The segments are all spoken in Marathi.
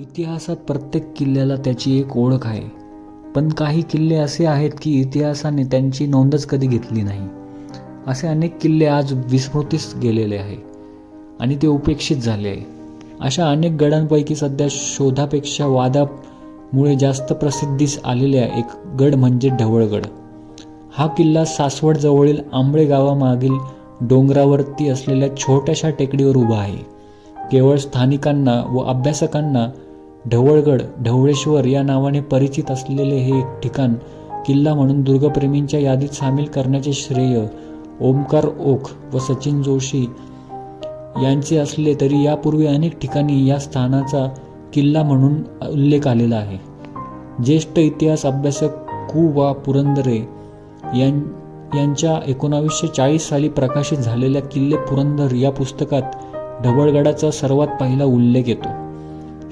इतिहासात प्रत्येक किल्ल्याला त्याची एक ओळख आहे. पण काही किल्ले असे आहेत की इतिहासाने त्यांची नोंदच कधी घेतली नाही. असे अनेक किल्ले आज विस्मृतीस गेलेले आहे आणि ते उपेक्षित झाले आहे. अशा अनेक गडांपैकी सध्या शोधापेक्षा वादामुळे जास्त प्रसिद्धीस आलेल्या एक गड म्हणजे ढवळगड. हा किल्ला सासवडजवळील आंबळे गावामागील डोंगरावरती असलेल्या छोट्याशा टेकडीवर उभा आहे. केवळ स्थानिकांना व अभ्यासकांना ढवळगड ढवळेश्वर या नावाने परिचित असलेले हे एक ठिकाण किल्ला म्हणून दुर्गप्रेमींच्या यादीत सामील करण्याचे श्रेय ओमकार ओख व सचिन जोशी यांचे असले तरी यापूर्वी अनेक ठिकाणी या स्थानाचा किल्ला म्हणून उल्लेख आलेला आहे. ज्येष्ठ इतिहास अभ्यासक कु. वा. पुरंदरे यां यांच्या एकोणावीसशे चाळीस साली प्रकाशित झालेल्या किल्ले पुरंदर या पुस्तकात ढवळगडाचा सर्वात पहिला उल्लेख येतो.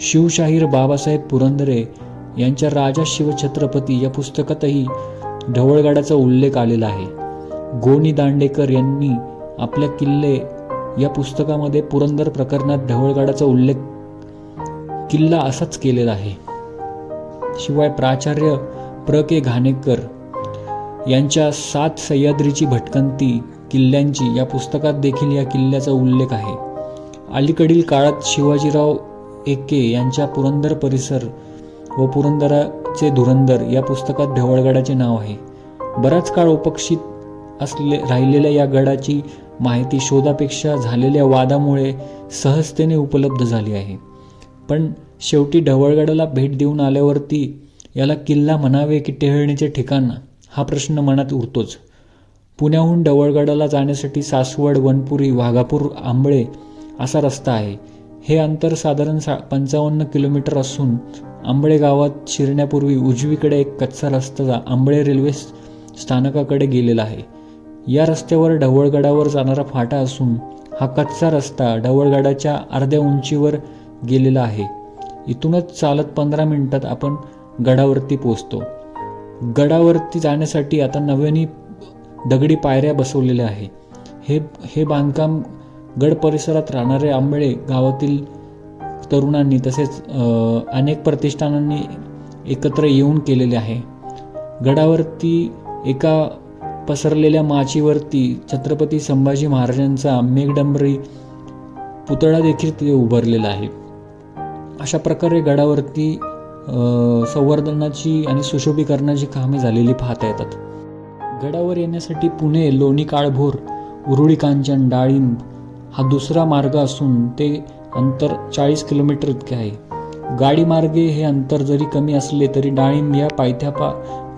शिवशाहीर बाबासाहेब पुरंदरे यांच्या राजा शिवछत्रपती या पुस्तकातही ढवळगडाचा उल्लेख आलेला आहे. गोनी दांडेकर यांनी आपल्या किल्ले या पुस्तकामध्ये पुरंदर प्रकरणात ढवळगडाचा उल्लेख किल्ला असाच केलेला आहे. शिवाय प्राचार्य प्र. के. घाणेकर यांच्या सात सह्याद्रीची भटकंती किल्ल्यांची या पुस्तकात देखील या किल्ल्याचा उल्लेख आहे. अलीकडील काळात शिवाजीराव एके यांच्या पुरंदर परिसर व पुरंदराचे धुरंदर या पुस्तकात ढवळगडाचे नाव आहे. बराच काळ उपक्षित असले राहिलेल्या या गडाची माहिती शोधापेक्षा झालेल्या वादामुळे सहजतेने उपलब्ध झाली आहे. पण शेवटी ढवळगडाला भेट देऊन आल्यावरती याला किल्ला म्हणावे की टेहळणीचे ठिकाण? हा प्रश्न मनात उरतोच. पुण्याहून ढवळगडाला जाण्यासाठी सासवड वनपुरी वाघापूर आंबळे असा रस्ता आहे. हे अंतर साधारण सा पंचावन्न किलोमीटर असून आंबळे गावात शिरण्यापूर्वी उजवीकडे एक कच्चा रस्ता आंबळे रेल्वे स्थानकाकडे गेलेला आहे. या रस्त्यावर ढवळगडावर जाणारा फाटा असून हा कच्चा रस्ता ढवळगडाच्या अर्ध्या उंचीवर गेलेला आहे. इथूनच चालत पंधरा मिनिटात आपण गडावरती पोचतो गडावरती जाण्यासाठी आता नव्याने दगडी पायऱ्या बसवलेल्या आहे. हे हे बांधकाम गड परिसरात राहणारे आंबळे गावातील तरुणांनी तसेच अनेक प्रतिष्ठानांनी एकत्र येऊन केलेले आहे. गडावरती एका पसरलेल्या माचीवरती छत्रपती संभाजी महाराजांचा मेघडंबरी पुतळा देखील तिथे उभारलेला आहे. अशा प्रकारे गडावरती संवर्धनाची आणि सुशोभीकरणाची कामे झालेली पाहता येतात. गडावर येण्यासाठी पुणे लोणी काळभोर उरुळी कांचन डाळिंब हा दुसरा मार्ग असून ते अंतर चाळीस किलोमीटर इतके आहे. गाडी मार्गे हे अंतर जरी कमी असले तरी डाळिंब या पायथ्या पा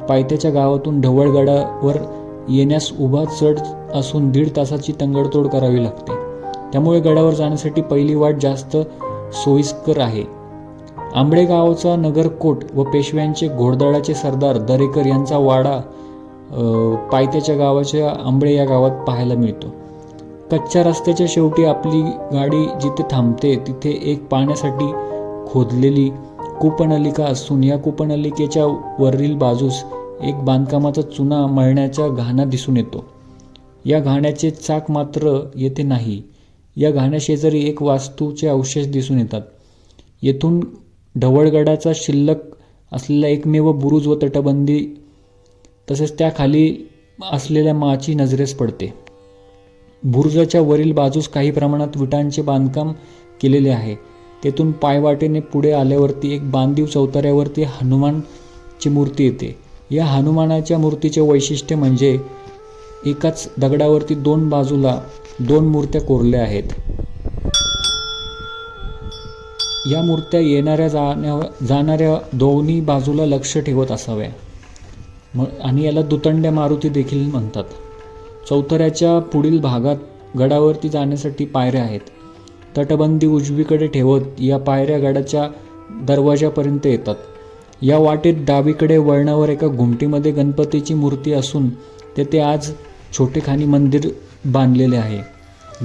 पायथ्याच्या गावातून ढवळगडावर येण्यास उभा चढ असून दीड तासाची तंगडतोड करावी लागते. त्यामुळे गडावर जाण्यासाठी पहिली वाट जास्त सोयीस्कर आहे. आंबळे गावचा नगरकोट व पेशव्यांचे घोडदळाचे सरदार दरेकर यांचा वाडा पायथ्याच्या गावाच्या आंबळे या गावात पाहायला मिळतो. कच्च्या रस्त्याच्या शेवटी आपली गाडी जिथे थांबते तिथे एक पाण्यासाठी खोदलेली कूपनलिका असून या कूपनलिकेच्या वरील बाजूस एक बांधकामाचा चुना मळण्याचा घाणा दिसून येतो. या घाण्याचे चाक मात्र येथे नाही. या घाण्याशेजारी एक वास्तूचे अवशेष दिसून येतात. येथून ढवळगडाचा शिल्लक असलेला एकमेव बुरुज व तटबंदी तसेच त्याखाली असलेल्या माची नजरेस पडते. बुरुजाच्या वरील बाजूस काही प्रमाणात विटांचे बांधकाम केलेले आहे. तेथून पायवाटेने पुढे आल्यावरती एक बांधीव चौताऱ्यावरती हनुमानची मूर्ती येते. या हनुमानाच्या मूर्तीचे वैशिष्ट्य म्हणजे एकाच दगडावरती दोन बाजूला दोन मूर्त्या कोरल्या आहेत. या मूर्त्या येणाऱ्या जाण्या जाणाऱ्या दोन्ही बाजूला लक्ष ठेवत असाव्या. म आणि याला दुतंड्या मारुती देखील म्हणतात. चौथऱ्याच्या पुढील भागात गडावरती जाण्यासाठी पायऱ्या आहेत. तटबंदी उजवीकडे ठेवत या पायऱ्या गडाच्या दरवाजापर्यंत येतात. या वाटेत डावीकडे वळणावर एका घुमटीमध्ये गणपतीची मूर्ती असून तेथे आज छोटेखानी मंदिर बांधलेले आहे.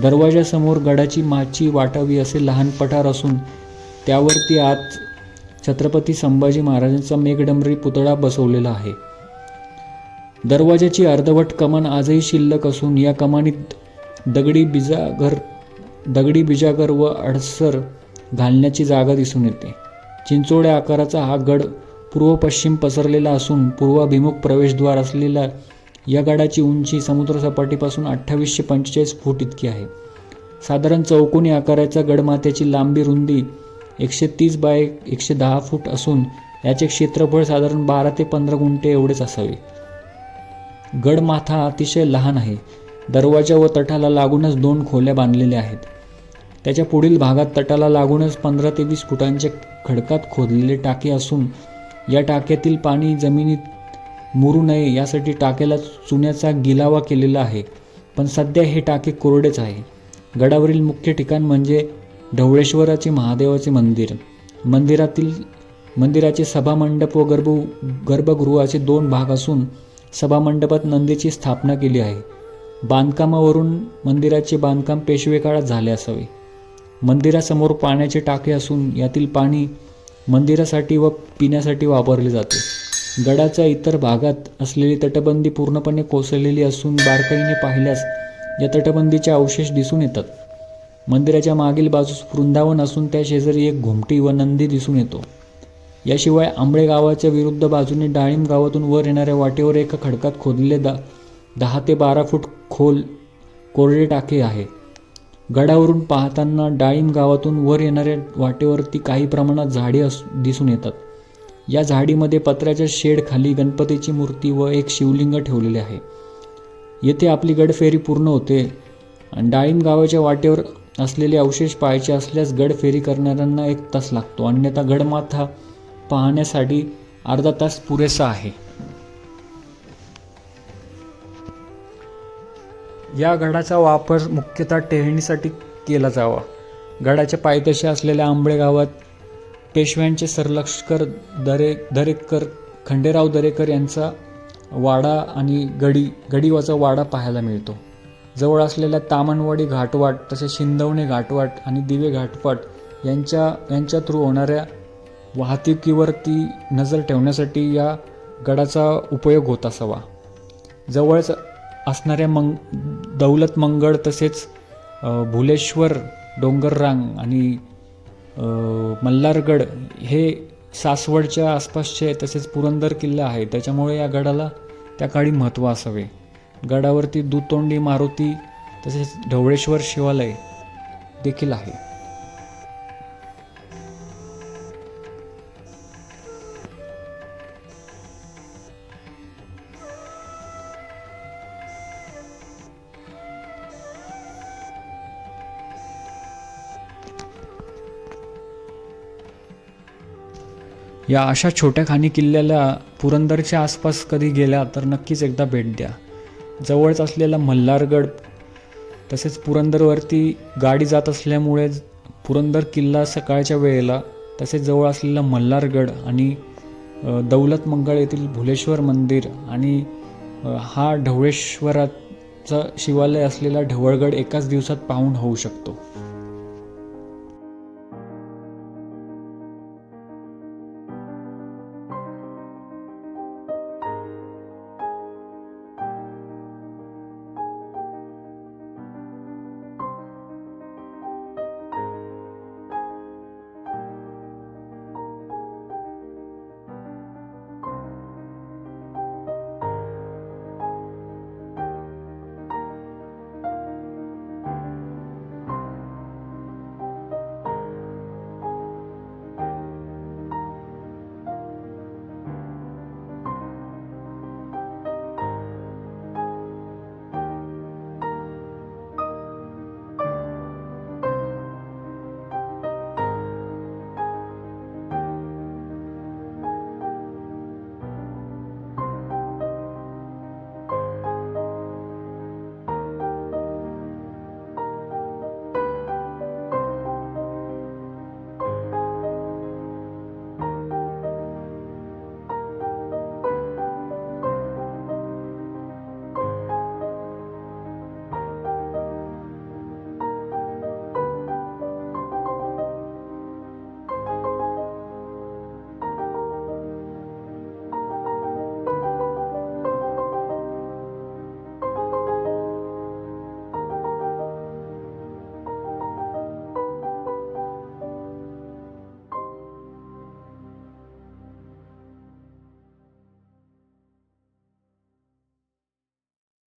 दरवाजासमोर गडाची माची वाटावी असे लहान पठार असून त्यावरती आत छत्रपती संभाजी महाराजांचा मेघडंबरी पुतळा बसवलेला आहे. दरवाजाची अर्धवट कमान आजही शिल्लक असून या कमानीत दगडी बिजागर दगडी बिजागर व अडसर घालण्याची जागा दिसून येते. चिंचोळ्या आकाराचा हा गड पूर्व पश्चिम पसरलेला असून पूर्वाभिमुख प्रवेशद्वार असलेला या गडाची उंची समुद्रसपाटीपासून अठ्ठावीसशे पंचेचाळीस फूट इतकी आहे. साधारण चौकोनी आकाराच्या गडमाथ्याची लांबी रुंदी एकशे तीस बाय एकशे दहा फूट असून याचे क्षेत्रफळ साधारण बारा ते पंधरा गुंठे एवढेच असावे. गडमाथा अतिशय लहान आहे. दरवाजा व तटाला लागूनच दोन खोल्या बांधलेल्या आहेत. त्याच्या पुढील भागात तटाला लागूनच पंधरा ते वीस फुटांचे खडकात खोदलेले टाके असून या टाक्यातील पाणी जमिनीत मुरू नये यासाठी टाक्याला चुन्याचा गिलावा केलेला आहे. पण सध्या हे टाके कोरडेच आहे. गडावरील मुख्य ठिकाण म्हणजे ढवळेश्वराचे महादेवाचे मंदिर. मंदिरातील मंदिराचे सभामंडप व गर्भ गर्भगृहाचे दोन भाग असून सभामंडपात नंदीची स्थापना केली आहे. बांधकामावरून मंदिराचे बांधकाम पेशवे काळात झाले असावे. मंदिरासमोर पाण्याचे टाके असून यातील पाणी मंदिरासाठी व पिण्यासाठी वापरले जाते. गडाच्या इतर भागात असलेली तटबंदी पूर्णपणे कोसळलेली असून बारकाईने पाहिल्यास या तटबंदीचे अवशेष दिसून येतात. मंदिराच्या मागील बाजूस वृंदावन असून त्या शेजारी एक घुमटी व नंदी दिसून येतो. याशिवाय आंबळे गावाच्या विरुद्ध बाजूने डाळिंब गावातून वर येणाऱ्या वाटेवर एका खडकात खोदलेले दा दहा ते बारा फूट खोल कोरडे टाके आहे. गडावरून पाहताना डाळिंब गावातून वर येणाऱ्या वाटेवरती काही प्रमाणात झाडे अस दिसून येतात. या झाडीमध्ये पत्र्याच्या शेड खाली गणपतीची मूर्ती व एक शिवलिंग ठेवलेले आहे. येथे आपली गडफेरी पूर्ण होते आणि डाळिंब गावाच्या वाटेवर असलेले अवशेष पाहायचे असल्यास गडफेरी करणाऱ्यांना एक तास लागतो. अन्यथा गडमाथा पाहण्यासाठी अर्धा तास पुरेसा आहे. या गडाचा वापर मुख्यतः टेहळणीसाठी केला जावा. गडाच्या पायथ्याशी असलेल्या आंबळे गावात पेशव्यांचे सरलक्षकर दरे दरेकर खंडेराव दरेकर यांचा वाडा आणि गडी गडीवाचा वाडा पाहायला मिळतो. जवळ असलेल्या तामणवाडी घाटवाट तसेच शिंदवणे घाटवाट आणि दिवे घाटवाट यांच्या यांच्या थ्रू होणाऱ्या वाहतुकीवरती नजर ठेवण्यासाठी या गडाचा उपयोग होत असावा. जवळच असणाऱ्या मंग दौलत मंगळ तसेच भुलेश्वर डोंगररांग आणि मल्हारगड हे सासवडच्या आसपासचे तसेच पुरंदर किल्ला आहे त्याच्यामुळे या गडाला त्या काळी महत्त्व असावे. गडावरती दुतोंडी मारुती तसेच ढवळेश्वर शिवालय देखील आहे. या अशा छोट्या खाणी किल्ल्याला पुरंदरच्या आसपास कधी गेल्या तर नक्कीच एकदा भेट द्या. जवळच असलेला मल्हारगड तसेच पुरंदरवरती गाडी जात असल्यामुळे पुरंदर किल्ला सकाळच्या वेळेला तसेच जवळ असलेला मल्हारगड आणि दौलतमंगळ दौलत मंगळ येथील भुलेश्वर मंदिर आणि हा ढवळेश्वराचा शिवालय असलेला ढवळगड एकाच दिवसात पाहून होऊ शकतो.